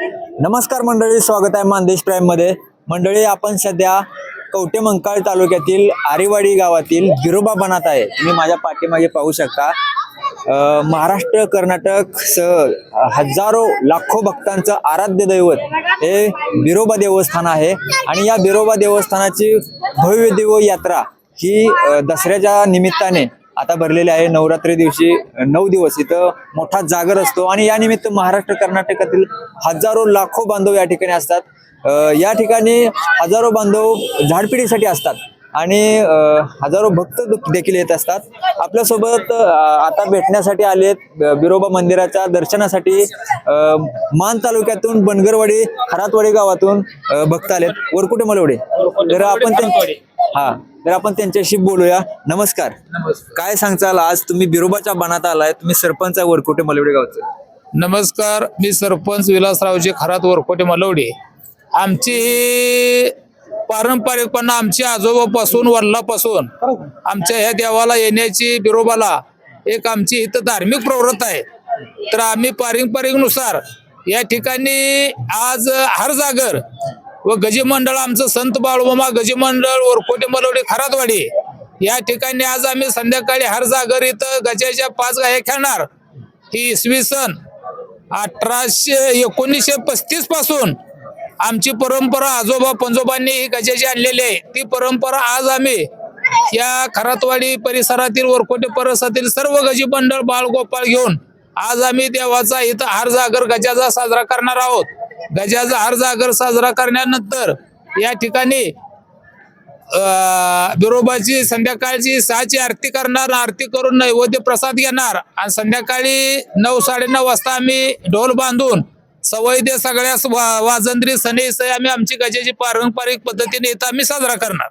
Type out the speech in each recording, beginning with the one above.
नमस्कार मंडळी स्वागत आहे मानदेश प्राईममध्ये. मंडळी आपण सध्या कवटे मंकाळ तालुक्यातील आरेवाडी गावातील गिरोबा बनात आहे. तुम्ही माझ्या पाठीमागे पाहू शकता. महाराष्ट्र कर्नाटक स हजारो लाखो भक्तांचं आराध्य दैवत हे बिरोबा देवस्थान आहे. आणि या बिरोबा देवस्थानाची भव्य देव यात्रा ही दसऱ्याच्या निमित्ताने आता भरलेले आहे नवरात्री दिवशी नऊ दिवस. इथं मोठा जागर असतो आणि या निमित्त महाराष्ट्र कर्नाटकातील हजारो लाखो बांधव या ठिकाणी असतात. या ठिकाणी हजारो बांधव झाडपिढीसाठी असतात आणि हजारो भक्त देखील येत असतात. आपल्यासोबत आता भेटण्यासाठी आलेत बिरोबा मंदिराच्या दर्शनासाठी मान तालुक्यातून बनगरवाडी हरातवाडी गावातून भक्त आलेत. वरकुटे मलवडे? तर आपण त्यां- हा तर आपण त्यांच्याशी बोलूया. नमस्कार. काय सांगचाल आज? तुम्ही बिरोबाच्या बनात आलाय. तुम्ही सरपंच आहे वरकुटे मलवडे गावचं. नमस्कार मी सरपंच विलासरावजी खरात वरकोटे मलवडे. आमची ही पारंपरिकपणे आमची आजोबापासून वडिलापासून आमच्या ह्या देवाला येण्याची बिरोबाला एक आमची इथं धार्मिक प्रवृत्त आहे. तर आम्ही पारंपरिकनुसार या ठिकाणी आज हर जागर व गजमंडळ आमचं संत बाळूमामा गजमंडळ वरकोटे मलवडे खरातवाडी. या ठिकाणी आज आम्ही संध्याकाळी हर जागर इथं गजाच्या पाच गाया खेळणार. ही इसवी सन अठराशे एकोणीसशे पस्तीसपासून आमची परंपरा आजोबा पंजोबांनी ही गजाची आणलेली आहे. ती परंपरा आज आम्ही या खरातवाडी परिसरातील वरकोटे परिसरातील सर्व गजी मंडळ बाळगोपाळ घेऊन आज आम्ही देवाचा इथं हार जागर गजाचा साजरा करणार आहोत. गजाचा हार जागर साजरा करण्यानंतर या ठिकाणी विरोबाची बिरोबाची संध्याकाळची सहाची आरती करणार आरती करून नैवेद्य प्रसाद घेणार आणि संध्याकाळी नऊ साडेनऊ वाजता आम्ही ढोल बांधून सवय दे सगळ्यास वा- वाजंत्री सने सय आम्ही आमची गजाची पारंपरिक पद्धतीने इथं आम्ही साजरा करणार.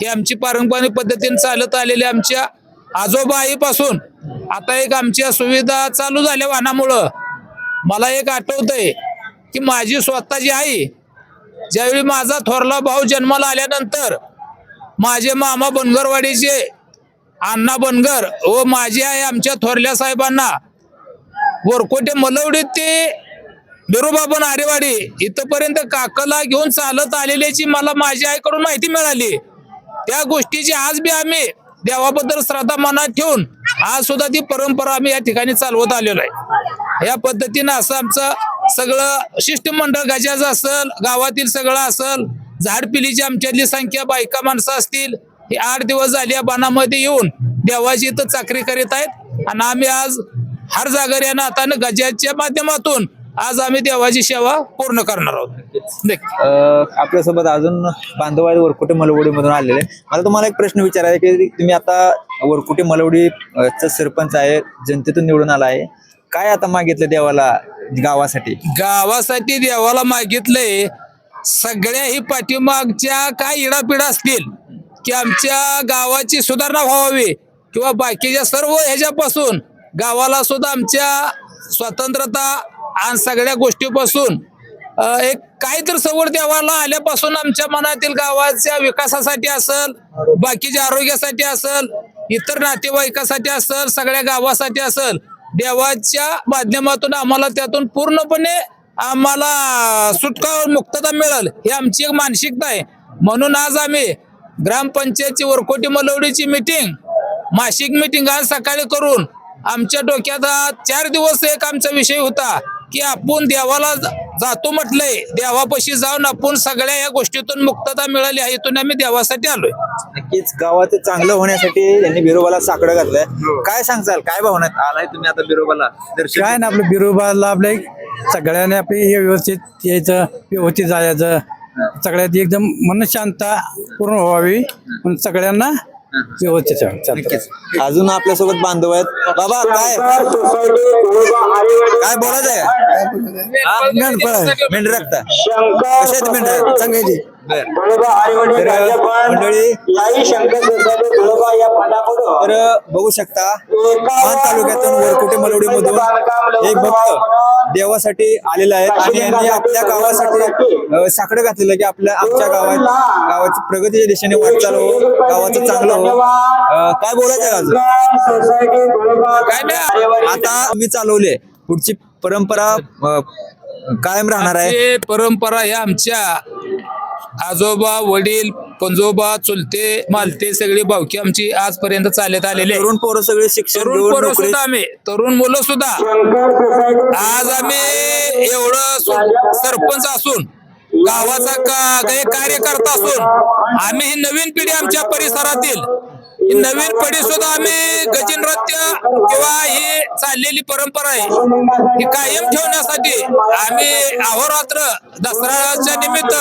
ही आमची पारंपरिक पद्धतीने चालत आलेली आमच्या आजोबा आईपासून आता एक आमच्या सुविधा चालू झाल्या वाहनामुळं मला एक आठवतंय की माझी स्वतःची आई ज्यावेळी माझा थोरला भाऊ जन्माला आल्यानंतर माझे मामा बनगरवाडीचे अण्णा बनगर व माझी आई आमच्या थोरल्या साहेबांना वरकोटे मलवडी ते बिरोबाबन आरेवाडी इथपर्यंत काकाला घेऊन चालत आलेल्याची मला माझ्या आईकडून माहिती मिळाली. त्या गोष्टीची आज बी आम्ही देवाबद्दल श्रद्धा मनात ठेवून आज सुद्धा ती परंपरा आम्ही या ठिकाणी चालवत आलेलो आहे. या पद्धतीनं असं आमचं सगळं शिष्टमंडळ गजाचं असल गावातील सगळं असल झाडपिलीची आमच्यातली संख्या बायका माणसं असतील हे आठ दिवस झाले या बनामध्ये येऊन देवाची इथं चाकरी करीत आहेत. आणि आम्ही आज हर जागर या नातानं गजाच्या माध्यमातून आज आम्ही देवाची सेवा पूर्ण करणार आहोत. आपल्यासोबत अजून बांधव वरकुटे मलवडी मधून आलेले. मला तुम्हाला एक प्रश्न विचारायचा की तुम्ही आता वरकुटे मलवडी सरपंच आहे जनतेतून निवडून आला आहे. काय आता मागितलं देवाला गावासाठी? गावासाठी देवाला मागितलंय सगळ्या ही पाठीमागच्या काय इडापिडा असतील की आमच्या गावाची सुधारणा व्हावी किंवा बाकीच्या सर्व ह्याच्यापासून गावाला सुद्धा आमच्या स्वतंत्रता आणि सगळ्या गोष्टीपासून एक काहीतरी तर सवड देवाला आल्यापासून आमच्या मनातील गावाच्या विकासासाठी असल बाकीच्या आरोग्यासाठी असल इतर नातेवाईकासाठी असल सगळ्या गावासाठी असल देवाच्या माध्यमातून आम्हाला त्यातून पूर्णपणे आम्हाला सुटका मुक्तता मिळेल. ही आमची एक मानसिकता आहे. म्हणून आज आम्ही ग्रामपंचायतची वरकोटी मलवडीची मिटिंग मासिक मिटिंग आज सकाळी करून आमच्या डोक्यात चार दिवस एक आमचा विषय होता की आपण देवाला जा- जातो म्हटलंय देवापाशी जाऊन आपण सगळ्या या गोष्टीतून मुक्तता मिळाली आहे इथून आम्ही देवासाठी आलोय. नक्कीच गावाचं चांगलं होण्यासाठी त्यांनी बिरोबाला साकडं घातलंय. काय सांगचाल काय भावनात आलाय तुम्ही आता बिरोबाला दर्शन काय ना आपलं बिरोबाला आपले सगळ्यांनी आपले हे व्यवस्थित यायचं व्यवस्थित जायचं. सगळ्यात एकदम मन शांतता पूर्ण व्हावी. म्हणून सगळ्यांना व्यवस्थित चालतं नक्कीच. अजून आपल्यासोबत बांधव आहेत. बाबा काय? काय रक्ता. आहेत सांगायची. बर. तर मंडळी. तर बघू शकता मान तालुक्यातून वरकुटे मलवडी मधून एक भक्त देवासाठी आलेला आहे. आणि यांनी आपल्या गावासाठी साकडं घातलेलं की आपल्या आमच्या गावात गावाची प्रगतीच्या दिशेने वाटचाल हो गावाचं चांगलं हो. काय बोलायचं आहे अजून? काय नाही आता मी चालवले. पुढची परंपरा कायम राहणार आहे. परंपरा ही आमच्या आजोबा वडील पंजोबा चुलते मालते सगळी भावकी आमची आजपर्यंत चालत आलेली आहे तरुण पोरं सगळे शिक्षण तरुण घेऊन पोरं सुद्धा आम्ही तरुण मुलं सुद्धा. आज आम्ही एवढं सु- सरपंच असून गावाचा का काही कार्यकर्ता असून आम्ही ही नवीन पिढी आमच्या परिसरातील नवीन पिढी सुद्धा आम्ही गजिन नृत्य किंवा ही चाललेली परंपरा आहे ही कायम ठेवण्यासाठी आम्ही अहोरात्र दसऱ्याच्या निमित्त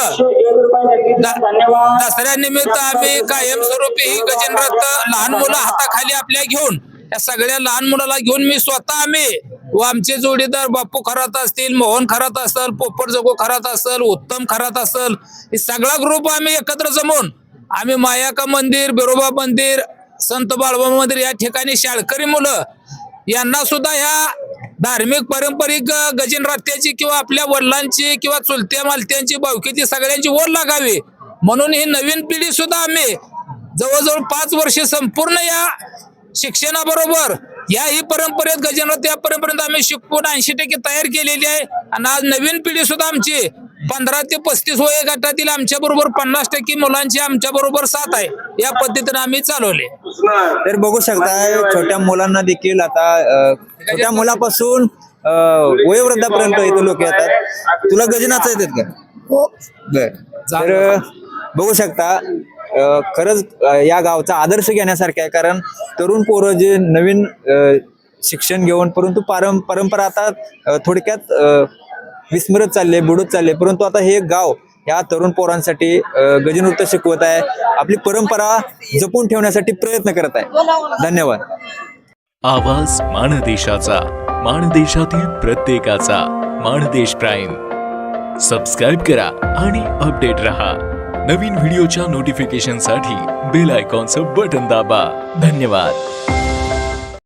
दसऱ्यानिमित्त आम्ही कायमस्वरूपी ही गजिन नृत्य लहान मुलं हाताखाली आपल्या घेऊन या सगळ्या लहान मुलाला घेऊन मी स्वतः आम्ही व आमचे जोडीदार बापू खरात असतील मोहन खरात असल पोपट जगो खरात असल उत्तम खरात असेल हे सगळा ग्रुप आम्ही एकत्र जमून आम्ही मायाका मंदिर बिरोबा मंदिर संत बाळबा मंदिर या ठिकाणी शाळकरी मुलं यांना सुद्धा ह्या धार्मिक पारंपरिक गजनरात्याची किंवा आपल्या वडिलांची किंवा चुलत्या मालत्यांची बावकीची सगळ्यांची ओढ लागावी. म्हणून ही नवीन पिढी सुद्धा आम्ही जवळजवळ पाच वर्षे संपूर्ण या शिक्षणाबरोबर या ही परंपरेत गजनरथ या परंपरेत आम्ही शिकवून ऐंशी टक्के तयार केलेली आहे. आणि आज नवीन पिढी सुद्धा आमची पंधरा ते पस्तीस वय गटातील आमच्या बरोबर पन्नास टक्के मुलांची आमच्या बरोबर साथ आहे. या पद्धतीने आम्ही चालवले. तर बघू शकताय छोट्या मुलांना देखील आता अ, छोट्या मुलापासून अ, वयोवृद्धापर्यंत इथे लोक येतात. तुला गजनाचं येतात का? बर. तर बघू शकता अ, खरंच अ, या गावचा आदर्श घेण्यासारखा आहे. कारण तरुण पोरं जे नवीन अ, शिक्षण घेऊन परंतु पारं परंपरा आता अ, थोडक्यात अ, विस्मरत चालले बुडत चालले. परंतु आता हे गाव या तरुण पोरांसाठी गजनृत्य शिकवत आहे. आपली परंपरा जपून ठेवण्यासाठी प्रयत्न करत आहे. धन्यवाद. आवाज माणदेशाचा माणदेशातील प्रत्येकाचा माणदेश प्राईम. सबस्क्राईब करा आणि अपडेट रहा. नवीन व्हिडिओच्या नोटिफिकेशनसाठी बेल आयकॉनचं बटन दाबा. धन्यवाद.